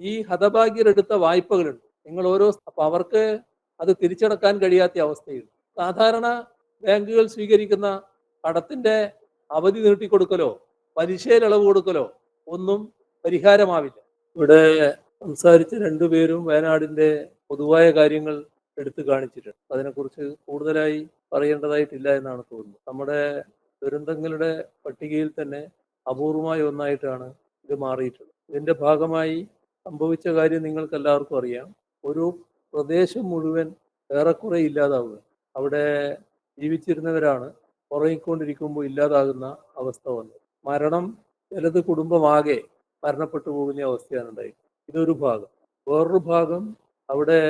ഈ ഹതഭാഗ്യരെടുത്ത വായ്പകളുണ്ട്. നിങ്ങൾ ഓരോ അപ്പൊ അവർക്ക് അത് തിരിച്ചടക്കാൻ കഴിയാത്ത അവസ്ഥയുണ്ട്. സാധാരണ ബാങ്കുകൾ സ്വീകരിക്കുന്ന കടത്തിന്റെ അവധി നീട്ടിക്കൊടുക്കലോ പലിശയിൽ ഇളവ് കൊടുക്കലോ ഒന്നും പരിഹാരമാവില്ല. ഇവിടെ സംസാരിച്ച രണ്ടുപേരും വയനാടിന്റെ പൊതുവായ കാര്യങ്ങൾ എടുത്തു കാണിച്ചിട്ടുണ്ട്. അതിനെക്കുറിച്ച് കൂടുതലായി പറയേണ്ടതായിട്ടില്ല എന്നാണ് തോന്നുന്നത്. നമ്മുടെ ദുരന്തങ്ങളുടെ പട്ടികയിൽ തന്നെ അപൂർവമായി ഒന്നായിട്ടാണ് ഇത് മാറിയിട്ടുള്ളത്. ഇതിന്റെ ഭാഗമായി സംഭവിച്ച കാര്യം നിങ്ങൾക്ക് എല്ലാവർക്കും അറിയാം. ഒരു പ്രദേശം മുഴുവൻ ഏറെക്കുറെ ഇല്ലാതാവുക. അവിടെ ജീവിച്ചിരുന്നവരാണ് ഉറങ്ങിക്കൊണ്ടിരിക്കുമ്പോൾ ഇല്ലാതാകുന്ന അവസ്ഥ വന്നു. മരണം ചിലത് കുടുംബമാകെ മരണപ്പെട്ടു പോകുന്ന അവസ്ഥയാണ് ഉണ്ടായത്. ഇതൊരു ഭാഗം. വേറൊരു ഭാഗം അവിടെ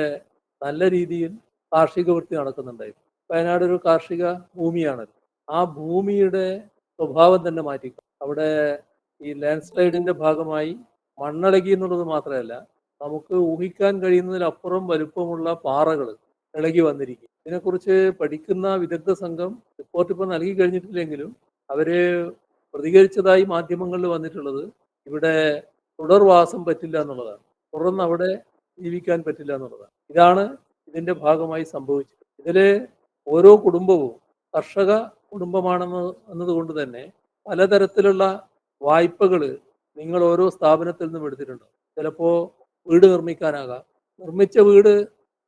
നല്ല രീതിയിൽ കാർഷിക വൃത്തി നടക്കുന്നുണ്ടായി വയനാട് ഒരു കാർഷിക ഭൂമിയാണ് ആ ഭൂമിയുടെ സ്വഭാവം തന്നെ മാറ്റി. അവിടെ ഈ ലാൻഡ് സ്ലൈഡിന്റെ ഭാഗമായി മണ്ണിളകി എന്നുള്ളത് മാത്രമല്ല നമുക്ക് ഊഹിക്കാൻ കഴിയുന്നതിലപ്പുറം വലുപ്പമുള്ള പാറകൾ ഇളകി വന്നിരിക്കും. ഇതിനെക്കുറിച്ച് പഠിക്കുന്ന വിദഗ്ധ സംഘം റിപ്പോർട്ട് ഇപ്പോൾ നൽകി കഴിഞ്ഞിട്ടില്ലെങ്കിലും അവർ പ്രതികരിച്ചതായി മാധ്യമങ്ങളിൽ വന്നിട്ടുള്ളത് ഇവിടെ തുടർവാസം പറ്റില്ല എന്നുള്ളതാണ്. തുടർന്ന് അവിടെ ജീവിക്കാൻ പറ്റില്ല എന്നുള്ളതാണ്. ഇതാണ് ഇതിന്റെ ഭാഗമായി സംഭവിച്ചത്. ഇതിൽ ഓരോ കുടുംബവും കർഷക കുടുംബമാണെന്ന് എന്നതുകൊണ്ട് തന്നെ പലതരത്തിലുള്ള വായ്പകൾ നിങ്ങൾ ഓരോ സ്ഥാപനത്തിൽ നിന്നും എടുത്തിട്ടുണ്ടാവും ചിലപ്പോൾ വീട് നിർമ്മിക്കാനാകാം. നിർമ്മിച്ച വീട്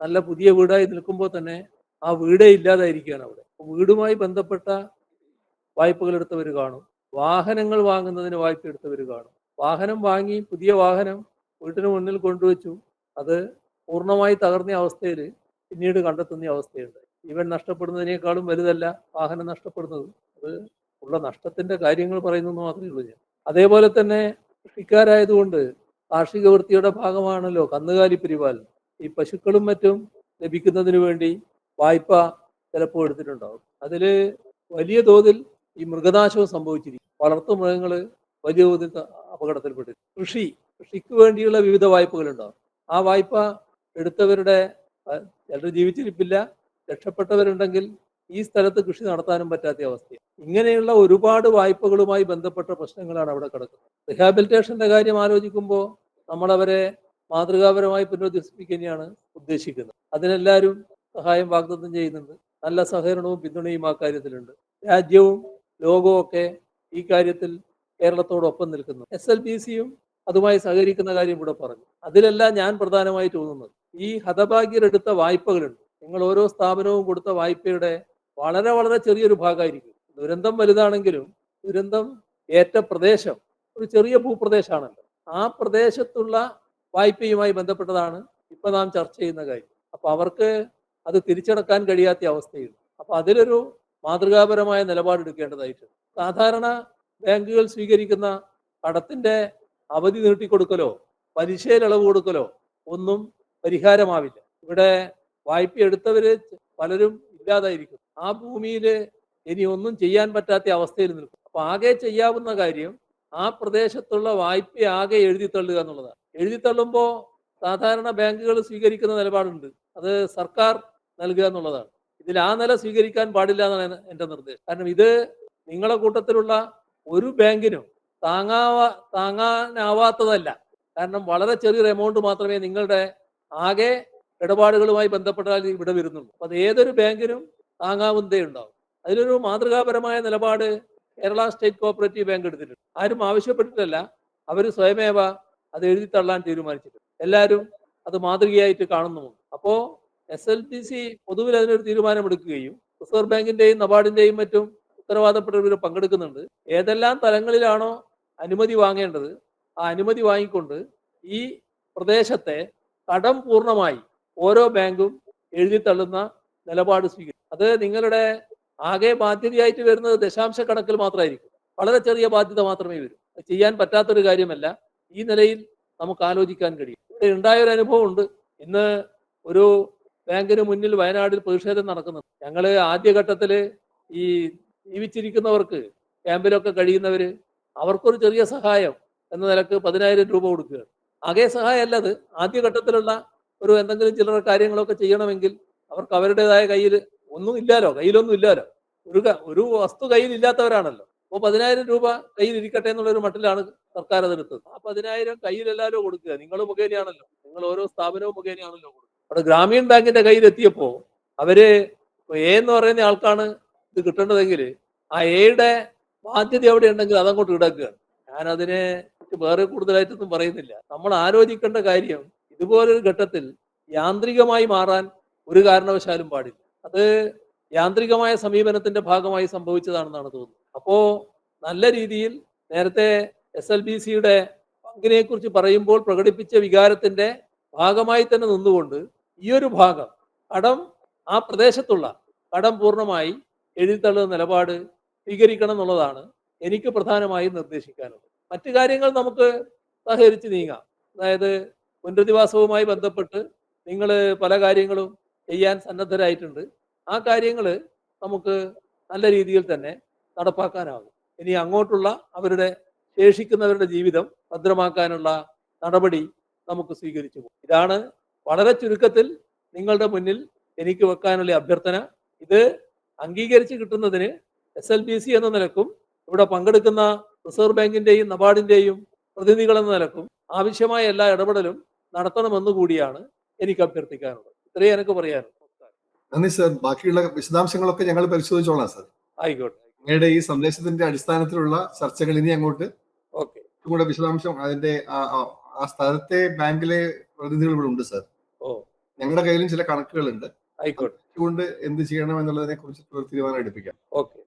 നല്ല പുതിയ വീടായി നിൽക്കുമ്പോൾ തന്നെ ആ വീടേ ഇല്ലാതായിരിക്കുകയാണ് അവിടെ. വീടുമായി ബന്ധപ്പെട്ട വായ്പകൾ എടുത്തവർ കാണും. വാഹനങ്ങൾ വാങ്ങുന്നതിന് വായ്പ എടുത്തവർ കാണും. വാഹനം വാങ്ങി പുതിയ വാഹനം വീട്ടിന് മുന്നിൽ കൊണ്ടുവച്ചു അത് പൂർണമായി തകർന്ന അവസ്ഥയിൽ പിന്നീട് കണ്ടെത്തുന്ന അവസ്ഥയുണ്ട്. ഇവൻ നഷ്ടപ്പെടുന്നതിനേക്കാളും വലുതല്ല വാഹനം നഷ്ടപ്പെടുന്നത്. അത് ഉള്ള നഷ്ടത്തിന്റെ കാര്യങ്ങൾ പറയുന്നത് മാത്രമേ ഉള്ളൂ ഞാൻ. അതേപോലെ തന്നെ കൃഷിക്കാരായതുകൊണ്ട് കാർഷിക വൃത്തിയുടെ ഭാഗമാണല്ലോ കന്നുകാലി പരിപാലനം ഈ പശുക്കളും മറ്റും ലഭിക്കുന്നതിന് വേണ്ടി വായ്പ ചിലപ്പോൾ എടുത്തിട്ടുണ്ടാവും. അതിൽ വലിയ തോതിൽ ഈ മൃഗനാശവും സംഭവിച്ചിരിക്കും. വളർത്തു മൃഗങ്ങൾ വലിയ തോതിൽ അപകടത്തിൽപ്പെട്ടു കൃഷി കൃഷിക്ക് വേണ്ടിയുള്ള വിവിധ വായ്പകളുണ്ടാവും. ആ വായ്പ എടുത്തവരുടെ ചിലർ ജീവിച്ചിരിപ്പില്ല. രക്ഷപ്പെട്ടവരുണ്ടെങ്കിൽ ഈ സ്ഥലത്ത് കൃഷി നടത്താനും പറ്റാത്ത അവസ്ഥയാണ് ഇങ്ങനെയുള്ള ഒരുപാട് വായ്പകളുമായി ബന്ധപ്പെട്ട പ്രശ്നങ്ങളാണ് അവിടെ കിടക്കുന്നത്. റിഹാബിലിറ്റേഷന്റെ കാര്യം ആലോചിക്കുമ്പോൾ നമ്മളവരെ മാതൃകാപരമായി പുനരുദ്ധിപ്പിക്കുകയാണ് ഉദ്ദേശിക്കുന്നത്. അതിനെല്ലാവരും സഹായം വാഗ്ദത്തം ചെയ്യുന്നുണ്ട്. നല്ല സഹകരണവും പിന്തുണയും ആ കാര്യത്തിലുണ്ട്. രാജ്യവും ലോകവും ഒക്കെ ഈ കാര്യത്തിൽ കേരളത്തോടൊപ്പം നിൽക്കുന്നു. എസ് എൽ ബി സിയും അതുമായി സഹകരിക്കുന്ന കാര്യം ഇവിടെ പറഞ്ഞു. അതിലെല്ലാം ഞാൻ പ്രധാനമായി തോന്നുന്നത്. ഈ ഹതഭാഗ്യരെടുത്ത വായ്പകളുണ്ട്. നിങ്ങൾ ഓരോ സ്ഥാപനവും കൊടുത്ത വായ്പയുടെ വളരെ വളരെ ചെറിയൊരു ഭാഗമായിരിക്കും. ദുരന്തം വലുതാണെങ്കിലും ദുരന്തം ഏറ്റ പ്രദേശം ഒരു ചെറിയ ഭൂപ്രദേശമാണല്ലോ ആ പ്രദേശത്തുള്ള വായ്പയുമായി ബന്ധപ്പെട്ടതാണ് ഇപ്പൊ നാം ചർച്ച ചെയ്യുന്ന കാര്യം. അപ്പൊ അവർക്ക് അത് തിരിച്ചടക്കാൻ കഴിയാത്ത അവസ്ഥയുണ്ട് അപ്പൊ അതിലൊരു മാതൃകാപരമായ നിലപാടെടുക്കേണ്ടതായിട്ടുണ്ട് സാധാരണ ബാങ്കുകൾ സ്വീകരിക്കുന്ന കടത്തിന്റെ അവധി നീട്ടിക്കൊടുക്കലോ പലിശയിൽ ഇളവ് കൊടുക്കലോ ഒന്നും പരിഹാരമാവില്ല. ഇവിടെ വായ്പ എടുത്തവര് പലരും ഇല്ലാതായിരിക്കും. ആ ഭൂമിയിൽ ഇനി ഒന്നും ചെയ്യാൻ പറ്റാത്ത അവസ്ഥയിൽ നിൽക്കും. അപ്പൊ ആകെ ചെയ്യാവുന്ന കാര്യം ആ പ്രദേശത്തുള്ള വായ്പ ആകെ എഴുതി തള്ളുക എന്നുള്ളതാണ്. എഴുതി തള്ളുമ്പോൾ സാധാരണ ബാങ്കുകൾ സ്വീകരിക്കുന്ന നിലപാടുണ്ട്. അത് സർക്കാർ നൽകുക എന്നുള്ളതാണ്. ഇതിൽ ആ നില സ്വീകരിക്കാൻ പാടില്ല എന്നാണ് എന്റെ നിർദ്ദേശം. കാരണം ഇത് നിങ്ങളെ കൂട്ടത്തിലുള്ള ഒരു ബാങ്കിനും താങ്ങാവാ താങ്ങാനാവാത്തതല്ല. കാരണം വളരെ ചെറിയൊരു എമൗണ്ട് മാത്രമേ നിങ്ങളുടെ ആകെ ഇടപാടുകളുമായി ബന്ധപ്പെട്ടാൽ ഇവിടെ വരുന്നുള്ളൂ. അപ്പൊ അത് ഏതൊരു ബാങ്കിനും താങ്ങാവുന്നതേ ഉണ്ടാവും. അതിലൊരു മാതൃകാപരമായ നിലപാട് കേരള സ്റ്റേറ്റ് കോഓപ്പറേറ്റീവ് ബാങ്ക് എടുത്തിട്ടുണ്ട്. ആരും ആവശ്യപ്പെട്ടിട്ടല്ല. അവർ സ്വയമേവ അത് എഴുതി തള്ളാൻ തീരുമാനിച്ചിട്ടുണ്ട്. എല്ലാവരും അത് മാതൃകയായിട്ട് കാണുന്നുമുണ്ട്. അപ്പോൾ എസ് എൽ ടി സി പൊതുവിൽ അതിനൊരു തീരുമാനമെടുക്കുകയും റിസർവ് ബാങ്കിന്റെയും നബാർഡിന്റെയും മറ്റും ഉത്തരവാദപ്പെട്ടവർ പങ്കെടുക്കുന്നുണ്ട്. ഏതെല്ലാം തലങ്ങളിലാണോ അനുമതി വാങ്ങേണ്ടത് ആ അനുമതി വാങ്ങിക്കൊണ്ട് ഈ പ്രദേശത്തെ കടം പൂർണമായി ഓരോ ബാങ്കും എഴുതി തള്ളുന്ന നിലപാട് സ്വീകരിക്കും അത് നിങ്ങളുടെ ആകെ ബാധ്യതയായിട്ട് വരുന്നത് ദശാംശ കണക്കിൽ മാത്രമായിരിക്കും. വളരെ ചെറിയ ബാധ്യത മാത്രമേ വരൂ. ചെയ്യാൻ പറ്റാത്തൊരു കാര്യമല്ല. ഈ നിലയിൽ നമുക്ക് ആലോചിക്കാൻ കഴിയും. ഇവിടെ ഉണ്ടായ ഒരു അനുഭവം ഉണ്ട്. ഇന്ന് ഒരു ബാങ്കിന് മുന്നിൽ വയനാടിൽ പ്രതിഷേധം നടക്കുന്നുണ്ട് ഞങ്ങൾ ആദ്യഘട്ടത്തിൽ ഈ ജീവിച്ചിരിക്കുന്നവർക്ക് ക്യാമ്പിലൊക്കെ കഴിയുന്നവർ അവർക്കൊരു ചെറിയ സഹായം എന്ന നിലയ്ക്ക് പതിനായിരം രൂപ കൊടുക്കുക ആകെ സഹായമല്ല അത്. ആദ്യഘട്ടത്തിലുള്ള ഒരു എന്തെങ്കിലും ചില്ലറ കാര്യങ്ങളൊക്കെ ചെയ്യണമെങ്കിൽ അവർക്ക് അവരുടേതായ കയ്യിൽ ഒന്നും ഇല്ലാലോ കയ്യിലൊന്നും ഇല്ലാലോ ഒരു ഒരു വസ്തു കയ്യിൽ ഇല്ലാത്തവരാണല്ലോ അപ്പോൾ പതിനായിരം രൂപ കയ്യിൽ ഇരിക്കട്ടെ എന്നുള്ളൊരു മട്ടിലാണ് സർക്കാർ അതെടുത്തത് ആ പതിനായിരം കയ്യിൽ കൊടുക്കുക. നിങ്ങൾ മുഖേനയാണല്ലോ. നിങ്ങൾ ഓരോ സ്ഥാപനവും മുഖേനയാണല്ലോ കൊടുക്കുക. അവിടെ ഗ്രാമീൺ ബാങ്കിന്റെ കയ്യിൽ എത്തിയപ്പോ അവർ എ എന്ന് പറയുന്ന ആൾക്കാണ് ഇത് കിട്ടേണ്ടതെങ്കിൽ ആ എയുടെ ബാധ്യത എവിടെ ഉണ്ടെങ്കിൽ അതങ്ങോട്ട് ഈടാക്കുകയാണ് ഞാൻ അതിനെ വേറെ കൂടുതലായിട്ടൊന്നും പറയുന്നില്ല. നമ്മൾ ആലോചിക്കേണ്ട കാര്യം ഇതുപോലൊരു ഘട്ടത്തിൽ യാന്ത്രികമായി മാറാൻ ഒരു കാരണവശാലും പാടില്ല. അത് യാന്ത്രികമായ സമീപനത്തിന്റെ ഭാഗമായി സംഭവിച്ചതാണെന്നാണ് തോന്നുന്നത്. അപ്പോ നല്ല രീതിയിൽ നേരത്തെ എസ് എൽ ബി സിയുടെ പങ്കിനെ കുറിച്ച് പറയുമ്പോൾ പ്രകടിപ്പിച്ച വികാരത്തിന്റെ ഭാഗമായി തന്നെ നിന്നുകൊണ്ട് ഈ ഒരു ഭാഗം കടം ആ പ്രദേശത്തുള്ള കടം പൂർണമായി എഴുതിത്തള്ളുന്ന നിലപാട് സ്വീകരിക്കണം എന്നുള്ളതാണ് എനിക്ക് പ്രധാനമായും നിർദ്ദേശിക്കാനുള്ളത്. മറ്റു കാര്യങ്ങൾ നമുക്ക് സഹകരിച്ച് നീങ്ങാം. അതായത് പുനരധിവാസവുമായി ബന്ധപ്പെട്ട് നിങ്ങൾ പല കാര്യങ്ങളും ചെയ്യാൻ സന്നദ്ധരായിട്ടുണ്ട്. ആ കാര്യങ്ങൾ നമുക്ക് നല്ല രീതിയിൽ തന്നെ നടപ്പാക്കാനാകും. ഇനി അങ്ങോട്ടുള്ള അവരുടെ ശേഷിക്കുന്നവരുടെ ജീവിതം ഭദ്രമാക്കാനുള്ള നടപടി നമുക്ക് സ്വീകരിച്ചു ഇതാണ് വളരെ ചുരുക്കത്തിൽ നിങ്ങളുടെ മുന്നിൽ എനിക്ക് വെക്കാനുള്ള അഭ്യർത്ഥന. ഇത് അംഗീകരിച്ച് കിട്ടുന്നതിന് എസ് എൽ ബി സി എന്ന നിലക്കും ഇവിടെ പങ്കെടുക്കുന്ന റിസർവ് ബാങ്കിന്റെയും നബാർഡിന്റെയും പ്രതിനിധികളെന്ന നിലക്കും ആവശ്യമായ എല്ലാ ഇടപെടലും നടത്തണമെന്ന് കൂടിയാണ് എനിക്ക് അഭ്യർത്ഥിക്കാനുള്ളത്. ഇത്രയും എനിക്ക് പറയാനുള്ളൂ. നന്ദി സർ. ബാക്കിയുള്ള വിശദാംശങ്ങളൊക്കെ ഞങ്ങൾ പരിശോധിച്ചോളാം സർ. ആയിക്കോട്ടെ. നിങ്ങളുടെ ഈ സന്ദേശത്തിന്റെ അടിസ്ഥാനത്തിലുള്ള ചർച്ചകൾ ഇനി അങ്ങോട്ട് ഓക്കെ. കൂടെ വിശദാംശം അതിന്റെ ആ- സ്ഥലത്തെ ബാങ്കിലെ പ്രതിനിധികൾ ഇവിടെ ഉണ്ട് സർ. ഓ. ഞങ്ങളുടെ കയ്യിലും ചില കണക്കുകളുണ്ട്. ആയിക്കോട്ടെ. എന്ത് ചെയ്യണം എന്നുള്ളതിനെ കുറിച്ച് തീരുമാനം എടുപ്പിക്കാം. ഓക്കെ.